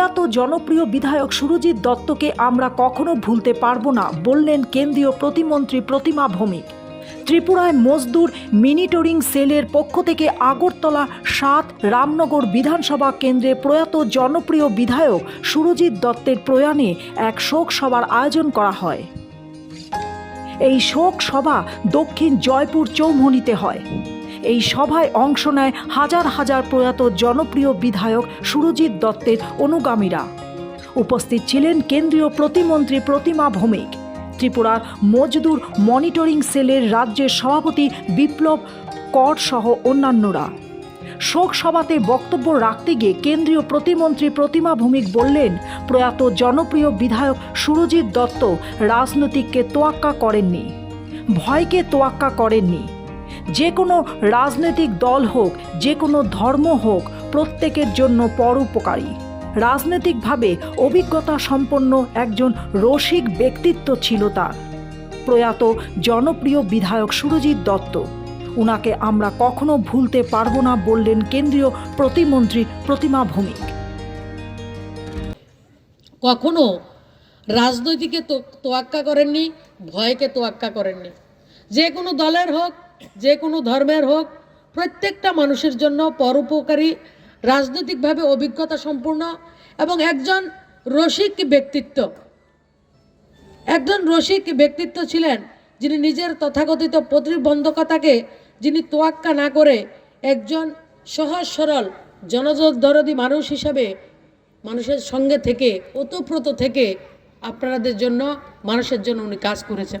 প্রয়াত জনপ্রিয় বিধায়ক সুরজিৎ দত্তকে আমরা কখনো ভুলতে পারব না, বললেন কেন্দ্রীয় প্রতিমন্ত্রী প্রতিমা ভৌমিক। ত্রিপুরায় মজদুর মিনিটরিং সেলের পক্ষ থেকে আগরতলা সাত রামনগর বিধানসভা কেন্দ্রে প্রয়াত জনপ্রিয় বিধায়ক সুরজিৎ দত্তের প্রয়াণে এক শোক সভার আয়োজন করা হয়। এই শোক সভা দক্ষিণ জয়পুর চৌমুহনীতে হয়। এই সভায় অংশ নেয় হাজার হাজার প্রয়াত জনপ্রিয় বিধায়ক সুরজিৎ দত্তের অনুগামীরা। উপস্থিত ছিলেন কেন্দ্রীয় প্রতিমন্ত্রী প্রতিমা ভৌমিক। ত্রিপুরার মজদুর মনিটরিং সেলের রাজ্যের সভাপতি বিপ্লব কর সহ অন্যান্যরা। শোক সভাতে বক্তব্য রাখতে গিয়ে কেন্দ্রীয় প্রতিমন্ত্রী প্রতিমা ভৌমিক বললেন, প্রয়াত জনপ্রিয় বিধায়ক সুরজিৎ দত্ত রাজনৈতিককে তোয়াক্কা করেননি। ভয়কে তোয়াক্কা করেননি। যে কোনো রাজনৈতিক দল হোক, যে কোনো ধর্ম হোক, প্রত্যেকের জন্য পরোপকারী। রাজনৈতিকভাবে অভিজ্ঞতা সম্পন্ন একজন রসিক ব্যক্তিত্ব ছিল তার। প্রয়াত জনপ্রিয় বিধায়ক সুরজিৎ দত্ত। উনাকে আমরা কখনো ভুলতে পারব না বললেন কেন্দ্রীয় প্রতিমন্ত্রী প্রতিমা ভৌমিক। কখনো রাজনৈতিকে তোয়াক্কা করেননি, ভয়কে তোয়াক্কা করেননি। যে কোনো দলের হোক যে কোনো ধর্মের হোক, প্রত্যেকটা মানুষের জন্য পরোপকারী, রাজনৈতিকভাবে অভিজ্ঞতা সম্পূর্ণ এবং একজন রসিক ব্যক্তিত্ব। একজন রসিক ব্যক্তিত্ব ছিলেন যিনি নিজের তথাকথিত প্রতিবন্ধকতাকে যিনি তোয়াক্কা না করে একজন সহজ সরল জনদরদী মানুষ হিসাবে মানুষের সঙ্গে থেকে, ওতপ্রোত থেকে আপনাদের জন্য, মানুষের জন্য উনি কাজ করেছেন।